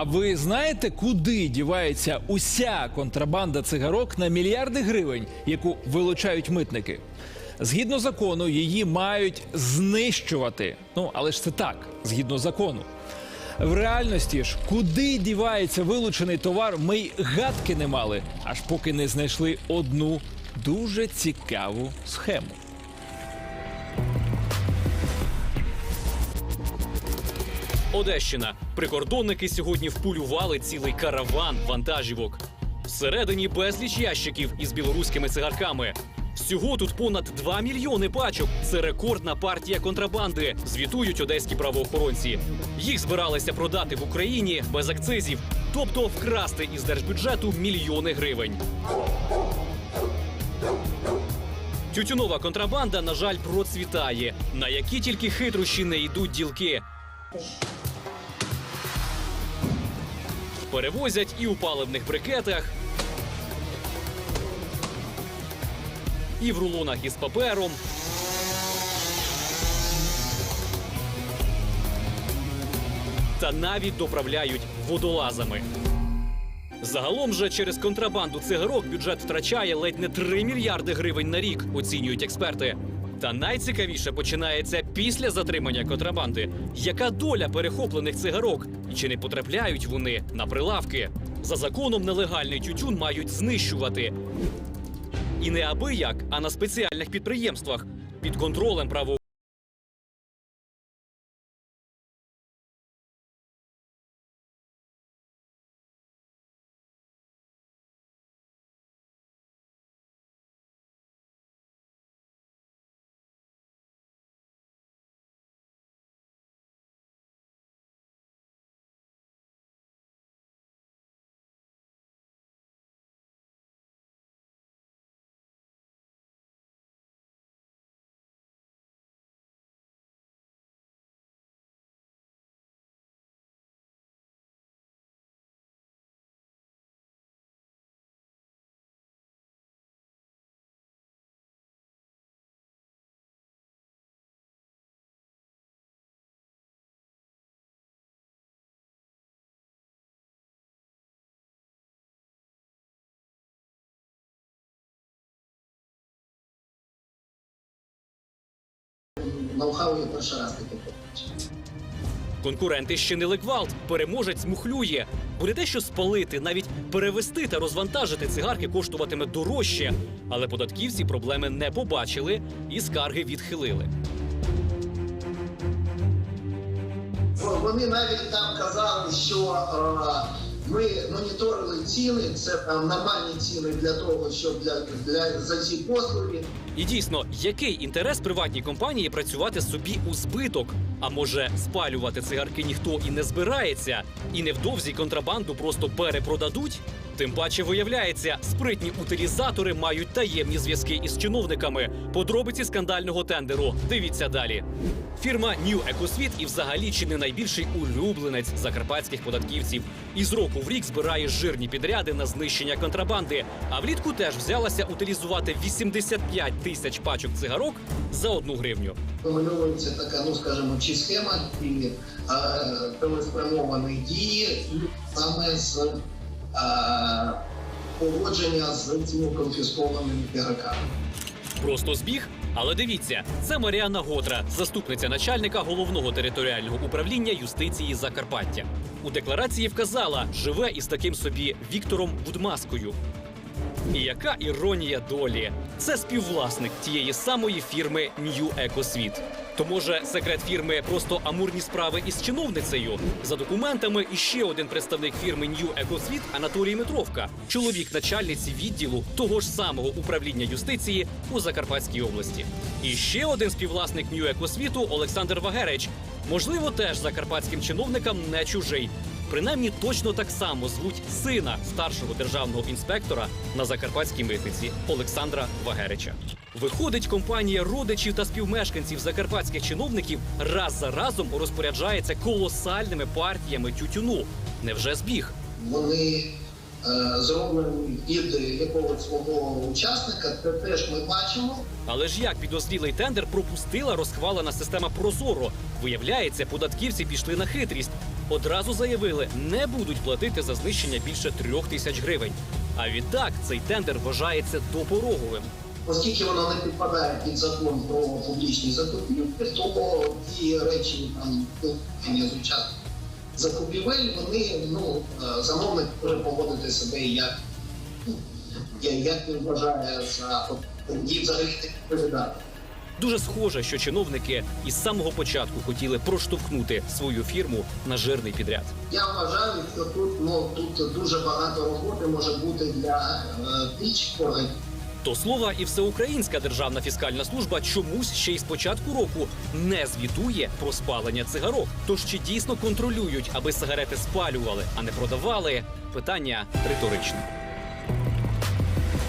А ви знаєте, куди дівається уся контрабанда цигарок на мільярди гривень, яку вилучають митники? Згідно закону, її мають знищувати. Ну, але ж це так, згідно закону. В реальності ж, куди дівається вилучений товар, ми й гадки не мали, аж поки не знайшли одну дуже цікаву схему. Одещина. Прикордонники сьогодні впулювали цілий караван вантажівок. Всередині безліч ящиків із білоруськими цигарками. Всього тут понад 2 мільйони пачок. Це рекордна партія контрабанди. Звітують одеські правоохоронці. Їх збиралися продати в Україні без акцизів, тобто вкрасти із держбюджету мільйони гривень. Тютюнова контрабанда, на жаль, процвітає. На які тільки хитрощі не йдуть ділки. Перевозять і у паливних брикетах, і в рулонах із папером. Та навіть доправляють водолазами. Загалом же через контрабанду цигарок бюджет втрачає ледь не 3 мільярди гривень на рік, оцінюють експерти. Та найцікавіше починається після затримання контрабанди. Яка доля перехоплених цигарок? І чи не потрапляють вони на прилавки? За законом нелегальний тютюн мають знищувати. І не аби як, а на спеціальних підприємствах під контролем право. Ноу-хау я перший раз таке побачив. Конкуренти не гвалт, переможець мухлює. Буде те, що спалити, навіть перевести та розвантажити цигарки коштуватиме дорожче. Але податківці проблеми не побачили і скарги відхилили. Вони навіть там казали, що е, ми моніторили ціни, це там нормальні ціни для того, щоб для, для за ці послуги. І дійсно, який інтерес приватній компанії працювати собі у збиток? А може, спалювати цигарки ніхто і не збирається, і невдовзі контрабанду просто перепродадуть? Тим паче виявляється, спритні утилізатори мають таємні зв'язки із чиновниками. Подробиці скандального тендеру. Дивіться далі. Фірма New EcoSuite і взагалі чи не найбільший улюбленець закарпатських податківців. Із року в рік збирає жирні підряди на знищення контрабанди. А влітку теж взялася утилізувати 85 тисяч пачок цигарок за одну гривню. Вимальовується така, ну скажімо, чи схема і е, телеспрямовані дії саме з поводження з цими конфіскованими ігроками. Просто збіг. Але дивіться, це Маріана Готра, заступниця начальника головного територіального управління юстиції Закарпаття. У декларації вказала, живе із таким собі Віктором Будмаскою. І яка іронія долі? Це співвласник тієї самої фірми New EcoSuite. То може секрет фірми просто амурні справи із чиновницею? За документами іще один представник фірми New EcoSuite Анатолій Митровка, чоловік начальниці відділу того ж самого управління юстиції у Закарпатській області. І ще один співвласник New EcoSuite Олександр Вагерич. Можливо, теж закарпатським чиновникам не чужий. Принаймні точно так само звуть сина старшого державного інспектора на закарпатській митниці Олександра Вагерича. Виходить, компанія родичів та співмешканців закарпатських чиновників раз за разом розпоряджається колосальними партіями тютюну. Невже збіг? Вони е, зроблені від якогось свого учасника, це теж ми бачимо. Але ж як підозрілий тендер пропустила розхвалена система Прозоро. Виявляється, податківці пішли на хитрість. одразу заявили, не будуть платити за знищення більше трьох тисяч гривень. А відтак цей тендер вважається допороговим. Оскільки воно не підпадає під закон про публічні закупівлі, то ті речі там спілкування з учасниками закупівель, вони ну е, замовник може поводити себе як, ну, як він вважає за і взагалі відповідати. Дуже схоже, що чиновники із самого початку хотіли проштовхнути свою фірму на жирний підряд. Я вважаю, що тут ну тут дуже багато роботи може бути для е, тих органів. До слова, і всеукраїнська державна фіскальна служба чомусь ще й з початку року не звітує про спалення цигарок. Тож чи дійсно контролюють, аби сигарети спалювали, а не продавали? Питання риторичне.